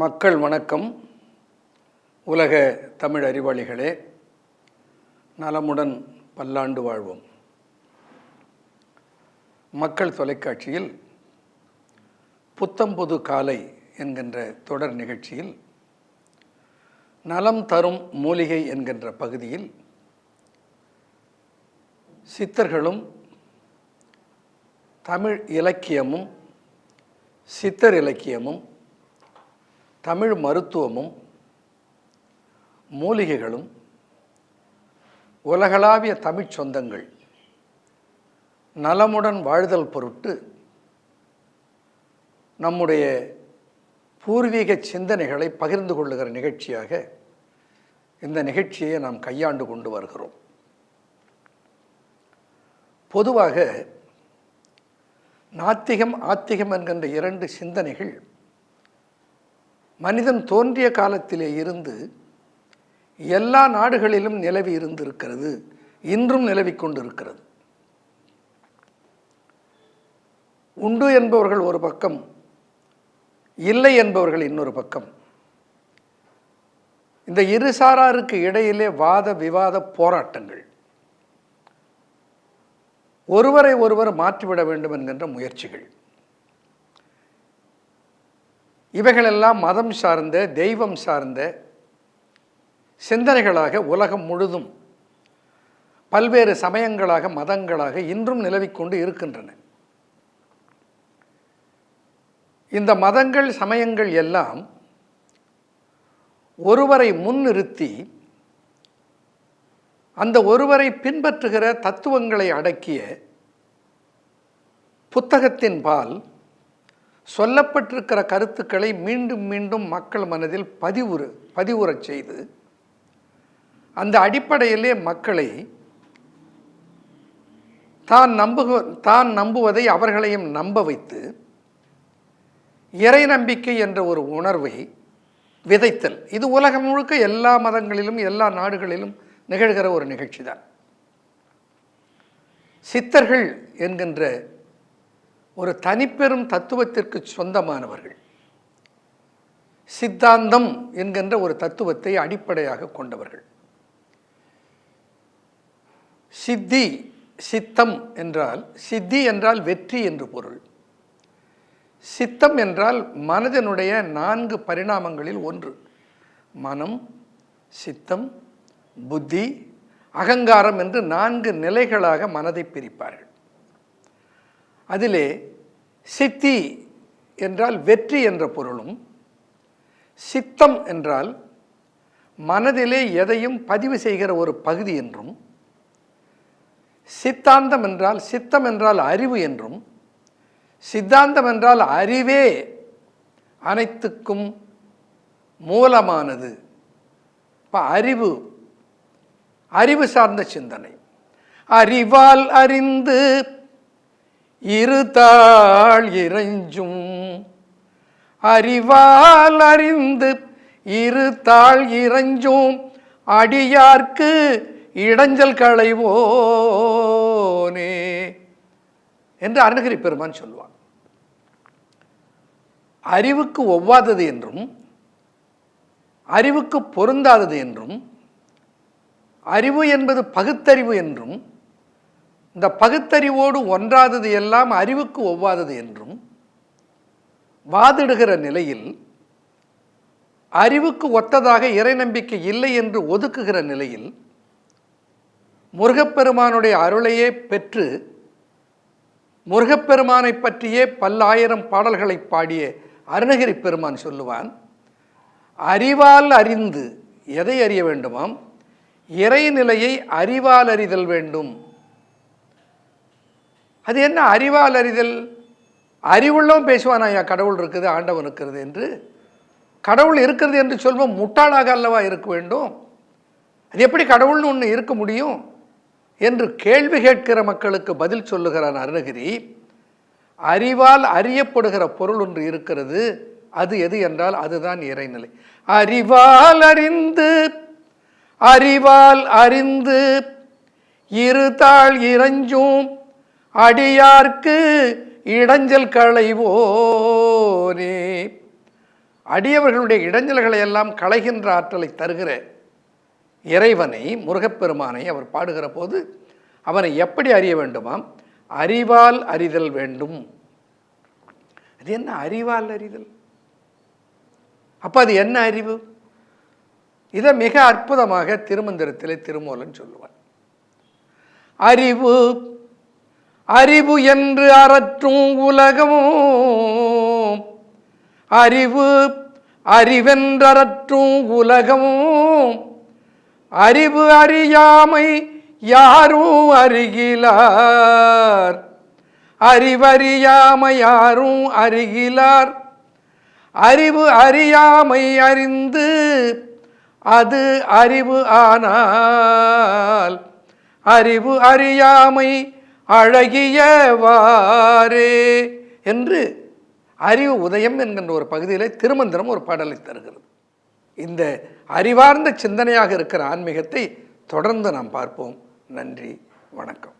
மக்கள் வணக்கம். உலக தமிழ் அறிவாளிகளே நலமுடன் பல்லாண்டு வாழ்வோம். மக்கள் தொலைக்காட்சியில் புத்தம்புது காலை என்கின்ற தொடர் நிகழ்ச்சியில் நலம் தரும் மூலிகை என்கின்ற பகுதியில் சித்தர்களும் தமிழ் இலக்கியமும் சித்தர் இலக்கியமும் தமிழ் மருத்துவமும் மூலிகைகளும் உலகளாவிய தமிழ்ச் சொந்தங்கள் நலமுடன் வாழ்தல் பொருட்டு நம்முடைய பூர்வீக சிந்தனைகளை பகிர்ந்து கொள்ளுகிற நிகழ்ச்சியாக இந்த நிகழ்ச்சியை நாம் கையாண்டு கொண்டு வருகிறோம். பொதுவாக நாத்திகம் ஆத்திகம் என்கின்ற இரண்டு சிந்தனைகள் மனிதன் தோன்றிய காலத்திலே இருந்து எல்லா நாடுகளிலும் நிலவி இருந்திருக்கிறது. இன்றும் நிலவிக் கொண்டிருக்கிறது. உண்டு என்பவர்கள் ஒரு பக்கம் இல்லை என்பவர்கள் இன்னொரு பக்கம். இந்த இருசாராருக்கு இடையிலே வாத விவாத போராட்டங்கள். ஒருவரை ஒருவர் மாற்றிவிட வேண்டும் என்கின்ற முயற்சிகள். இவைகளெல்லாம் மதம் சார்ந்த தெய்வம் சார்ந்த சிந்தனைகளாக உலகம் முழுதும் பல்வேறு சமயங்களாக மதங்களாக இன்றும் நிலவிக்கொண்டு இருக்கின்றன. இந்த மதங்கள் சமயங்கள் எல்லாம் ஒருவரை முன்னிறுத்தி அந்த ஒருவரை பின்பற்றுகிற தத்துவங்களை அடக்கிய புத்தகத்தின் பால் சொல்லப்பட்டிருக்கிற கருத்துக்களை மீண்டும் மீண்டும் மக்கள் மனதில் பதிவுறு பதிவுறச் செய்து அந்த அடிப்படையிலே மக்களை தான் நம்புக தான் நம்புவதை அவர்களையும் நம்ப வைத்து இறை நம்பிக்கை என்ற ஒரு உணர்வை விதைத்தல். இது உலகம் முழுக்க எல்லா மதங்களிலும் எல்லா நாடுகளிலும் நிகழ்கிற ஒரு நிகழ்ச்சி தான் சித்தர்கள் என்கின்ற ஒரு தனிப்பெரும் தத்துவத்திற்கு சொந்தமானவர்கள். சித்தாந்தம் என்கின்ற ஒரு தத்துவத்தை அடிப்படையாக கொண்டவர்கள். சித்தி சித்தம் என்றால் சித்தி என்றால் வெற்றி என்று பொருள். சித்தம் என்றால் மனதினுடைய நான்கு பரிணாமங்களில் ஒன்று. மனம் சித்தம் புத்தி அகங்காரம் என்று நான்கு நிலைகளாக மனதை பிரிப்பார்கள். அதிலே சித்தி என்றால் வெற்றி என்ற பொருளும் சித்தம் என்றால் மனதிலே எதையும் பதிவு செய்கிற ஒரு பகுதி என்றும் சித்தாந்தம் என்றால் சித்தம் என்றால் அறிவு என்றும் சித்தாந்தம் என்றால் அறிவே அனைத்துக்கும் மூலமானது. இப்போ அறிவு அறிவு சார்ந்த சிந்தனை. அறிவால் அறிந்து இருதாள் இறைஞ்சும். அறிவால் அறிந்து இருத்தாள் இறைஞ்சும். அடியார்க்கு இடைஞ்சல் களைவோனே என்று அருணகிரி பெருமான் சொல்லுவான் அறிவுக்கு ஒவ்வாதது என்றும் அறிவுக்கு பொருந்தாதது என்றும் அறிவு என்பது பகுத்தறிவு என்றும் இந்த பகுத்தறிவோடு ஒன்றாதது எல்லாம் அறிவுக்கு ஒவ்வாதது என்றும் வாதிடுகிற நிலையில் அறிவுக்கு ஒத்ததாக இறை நம்பிக்கை இல்லை என்று ஒதுக்குகிற நிலையில் முருகப்பெருமானுடைய அருளையே பெற்று முருகப்பெருமானை பற்றியே பல்லாயிரம் பாடல்களை பாடிய அருணகிரி பெருமான் சொல்லுவான் அறிவால் அறிந்து எதை அறிய வேண்டுமாம்? இறைநிலையை அறிவால் அறிதல் வேண்டும். அது என்ன அறிவால் அறிதல்? அறிவுள்ளவன் பேசுவான் ஐயா கடவுள் இருக்குது ஆண்டவன் இருக்கிறது என்று. கடவுள் இருக்கிறது என்று சொல்வோம் முட்டாளாக அல்லவா இருக்க வேண்டும்? அது எப்படி கடவுள்னு ஒன்று இருக்க முடியும்? என்று கேள்வி கேட்கிற மக்களுக்கு பதில் சொல்லுகிறான் அருணகிரி. அறிவால் அறியப்படுகிற பொருள் ஒன்று இருக்கிறது. அது எது என்றால் அதுதான் இறைநிலை. அறிவால் அறிந்து அறிவால் அறிந்து இருதாள் இறைஞ்சும் அடியார்க்கு இடைஞ்சல் களைவோனே. அடியவர்களுடைய இடைஞ்சல்களை எல்லாம் களைகின்ற ஆற்றலை தருகிற இறைவனை முருகப்பெருமானை அவர் பாடுகிற போது அவனை எப்படி அறிய வேண்டுமாம்? அறிவால் அறிதல் வேண்டும். அது என்ன அறிவால் அறிதல்? அப்போ அது என்ன அறிவு? இதை மிக அற்புதமாக திருமந்திரத்திலே திருமூலன் சொல்லுவார் அறிவு அறிவு என்று அறற்றும் உலகமும் அறிவு அறிவென்றறற்றும் உலகமும் அறிவு அறியாமை யாரும் அருகிலார் அறிவறியாமை யாரும் அருகிலார் அறிவு அறியாமை அறிந்து அது அறிவு ஆனால். அறிவு அறியாமை அழகியவாறே என்று அறிவு உதயம் என்கின்ற ஒரு பகுதியில் திருமந்திரம் ஒரு பாடலை தருகிறது. இந்த அறிவார்ந்த சிந்தனையாக இருக்கிற ஆன்மீகத்தை தொடர்ந்து நாம் பார்ப்போம். நன்றி வணக்கம்.